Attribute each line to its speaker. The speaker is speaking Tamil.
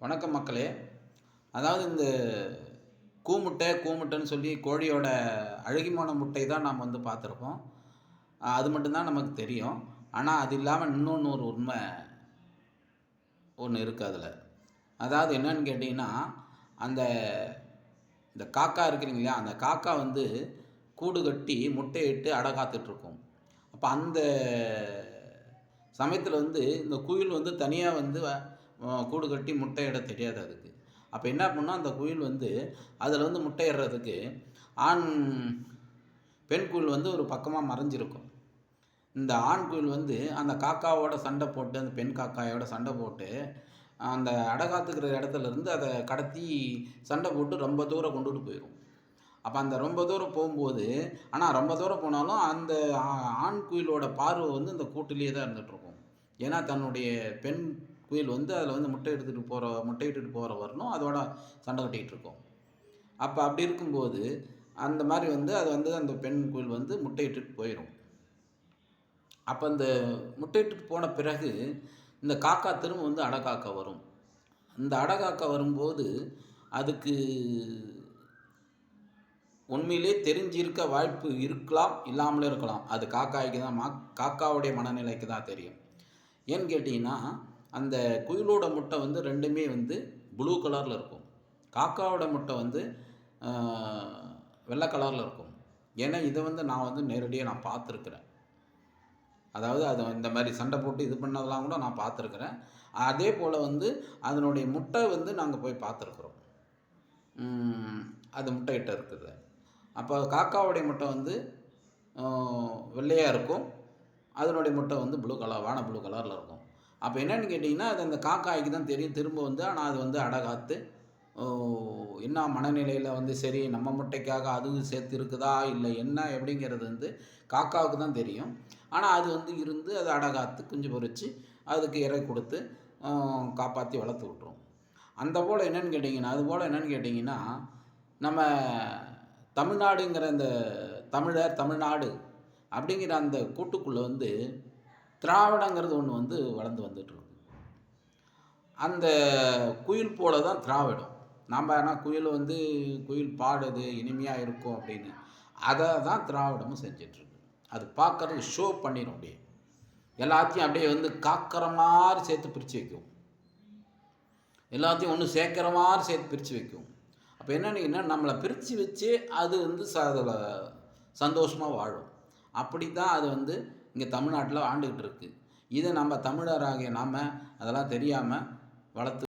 Speaker 1: வணக்கம் மக்களே. அதாவது இந்த கூமுட்டை கூமுட்டைன்னு சொல்லி கோழியோட அழுகிமான முட்டை தான் நாம் வந்து பார்த்துருப்போம் அது மட்டும்தான் நமக்கு தெரியும். ஆனால் அது இல்லாமல் இன்னொன்று ஒரு உண்மை ஒன்று இருக்குது அதில். அதாவது என்னன்னு கேட்டிங்கன்னா அந்த இந்த காக்கா இருக்கு இல்லையா? அந்த காக்கா வந்து கூடு கட்டி முட்டையிட்டு அடை காத்துட்ருக்கும். அப்போ அந்த சமயத்தில் வந்து இந்த குயில் வந்து தனியாக வந்து கூடு கட்டி முட்டையிட தெரியாது அதுக்கு. அப்போ என்ன பண்ணால் அந்த குயில் வந்து அதில் வந்து முட்டையிடுறதுக்கு ஆண் பெண் குயில் வந்து ஒரு பக்கமாக மறைஞ்சிருக்கும். இந்த ஆண் குயில் வந்து அந்த காக்காவோட சண்டை போட்டு அந்த பெண் காக்காயோட சண்டை போட்டு அந்த அடகாத்துக்கிற இடத்துல இருந்து அதை கடத்தி சண்டை போட்டு ரொம்ப தூரம் கொண்டுட்டு போயிடும் அப்போ அந்த ரொம்ப தூரம் போகும்போது ஆனால் ரொம்ப தூரம் போனாலும் அந்த ஆ- ஆண் குயிலோட பார்வை வந்து அந்த கூட்டிலேயே தான் இருந்துகிட்ருக்கும் ஏன்னா தன்னுடைய பெண் குயில் வந்து அதில் வந்து முட்டை எடுத்துகிட்டு போகிற முட்டை இட்டுட்டு போகிற வரணும். அதோட சண்டை கட்டிகிட்டு இருக்கும். அப்போ அப்படி இருக்கும்போது அந்த மாதிரி வந்து அது வந்து அந்த பெண் குயில் வந்து முட்டையிட்டு போயிடும். அப்போ அந்த முட்டையிட்டுட்டு போன பிறகு இந்த காக்கா திரும்ப வந்து அடகாக்கா வரும். இந்த அடகாக்கா வரும்போது அதுக்கு உண்மையிலே தெரிஞ்சிருக்க வாய்ப்பு இருக்கலாம் இல்லாமலே இருக்கலாம். அது காக்காய்க்கு தான் மா காக்காவுடைய மனநிலைக்கு தான் தெரியும். ஏன்னு கேட்டிங்கன்னா அந்த குயிலோட முட்டை வந்து ரெண்டுமே வந்து ப்ளூ கலரில் இருக்கும். காக்காவோட முட்டை வந்து வெள்ளை கலரில் இருக்கும். ஏன்னா இதை வந்து நான் வந்து நேரடியாக நான் பார்த்துருக்குறேன். அதாவது அது இந்த மாதிரி சண்டை போட்டு இது பண்ணதெல்லாம் கூட நான் பார்த்துருக்குறேன். அதே போல் வந்து அதனுடைய முட்டை வந்து நாங்கள் போய் பார்த்துருக்குறோம். அது முட்டையிட்ட இருக்குது. அப்போ காக்காவுடைய முட்டை வந்து வெள்ளையாக இருக்கும். அதனுடைய முட்டை வந்து ப்ளூ கலர் வான ப்ளூ கலரில் இருக்கும். அப்போ என்னன்னு கேட்டிங்கன்னா அது அந்த காக்காய்க்கு தான் தெரியும். திரும்ப வந்து ஆனால் அது வந்து அடகாத்து என்ன மனநிலையில் வந்து சரி நம்ம முட்டைக்காக அதுவும் சேர்த்து இருக்குதா இல்லை என்ன எப்படிங்கிறது வந்து காக்காவுக்கு தான் தெரியும். ஆனால் அது வந்து இருந்து அதை அடகாத்து குஞ்சு பொறிச்சு அதுக்கு இறை கொடுத்து காப்பாற்றி வளர்த்து விட்ருவோம் அந்த போல் என்னென்னு கேட்டிங்கன்னா அது போல் என்னன்னு கேட்டிங்கன்னா நம்ம தமிழ்நாடுங்கிற அந்த தமிழர் தமிழ்நாடு அப்படிங்கிற அந்த கூட்டுக்குள்ளே வந்து திராவிடங்கிறது ஒன்று வந்து வளர்ந்து வந்துட்டுருக்கு. அந்த குயில் போல தான் திராவிடம். நம்ம ஆனால் குயில் வந்து குயில் பாடுது இனிமையாக இருக்கும் அப்படின்னு. அதை தான் திராவிடமும் செஞ்சிட்ருக்கு. அது பார்க்கறதுக்கு ஷோ பண்ணிடும் அப்படியே. எல்லாத்தையும் அப்படியே வந்து காக்கிற மாதிரி சேர்த்து பிரித்து வைக்கும். எல்லாத்தையும் ஒன்று சேர்க்குற மாதிரி சேர்த்து பிரித்து வைக்கும். அப்போ என்னன்னா நம்மளை பிரித்து வச்சு அது வந்து ச அதில் சந்தோஷமாக வாழும். அப்படி தான் அது வந்து இங்கே தமிழ்நாட்டில் ஆண்டுக்கிட்டு இருக்குது இதை நம்ம தமிழராகிய நாம் அதெல்லாம் தெரியாமல் வளர்த்து